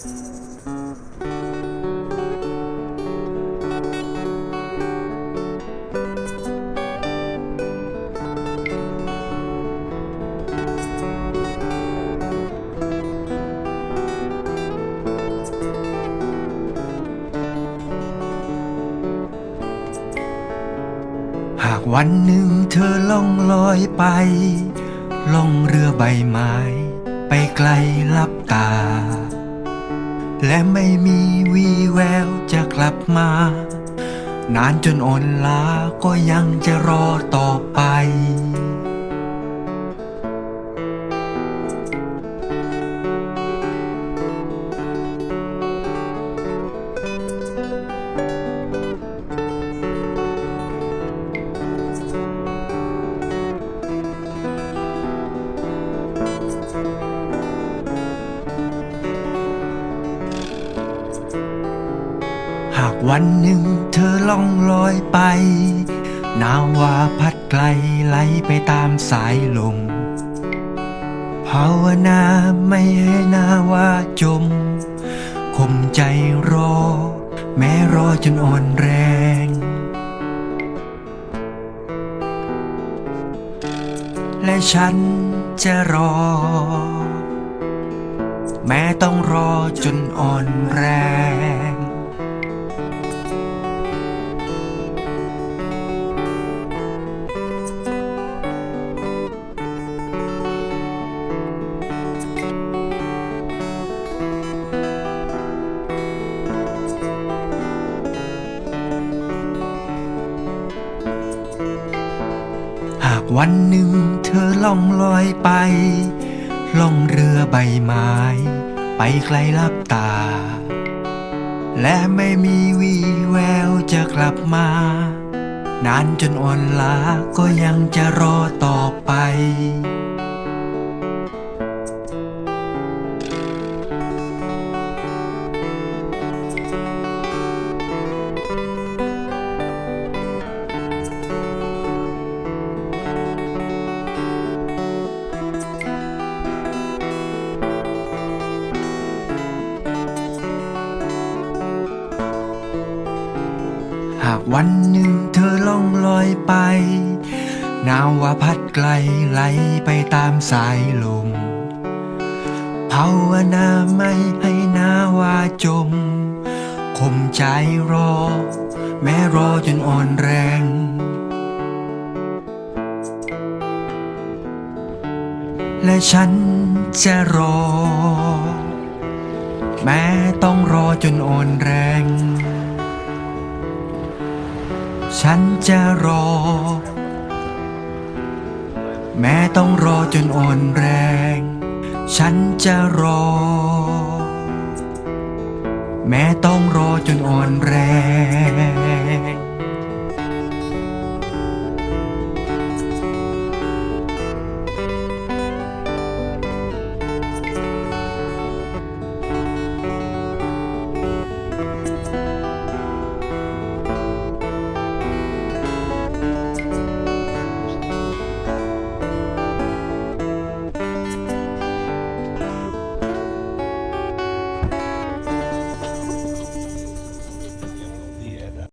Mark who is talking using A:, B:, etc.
A: หากวันหนึ่งเธอล่องลอยไป ล่องเรือใบไม้ ไปไกลลับตา และไม่มีวีแววจะกลับมา นานจนอ่อนล้าก็ยังจะรอต่อไป หากวันหนึ่งเธอล่องลอยไป นาวาพัดไกลไหลไปตามสายลมภาวนาไม่ให้นาวาจมคมใจรอ แม้รอจนอ่อนแรงและฉันจะรอ แม้ต้องรอจนอ่อนแรง วันหนึ่งเธอล่องลอยไป ล่องเรือใบไม้ ไปไกลลับตา และไม่มีวีแววจะกลับมา นานจนอ่อนล้าก็ยังจะรอต่อไปากวันหนึ่งเธอล่องลอยไป นาวาพัดไกลไหลไปตามสายลมภาวนาไม่ให้นาวาจม คมใจรอ แม้รอจนอ่อนแรงและฉันจะรอ แม้ต้องรอจนอ่อนแรง ฉันจะรอ แม้ต้องรอจนอ่อนแรง ฉันจะรอ แม้ต้องรอจนอ่อนแรง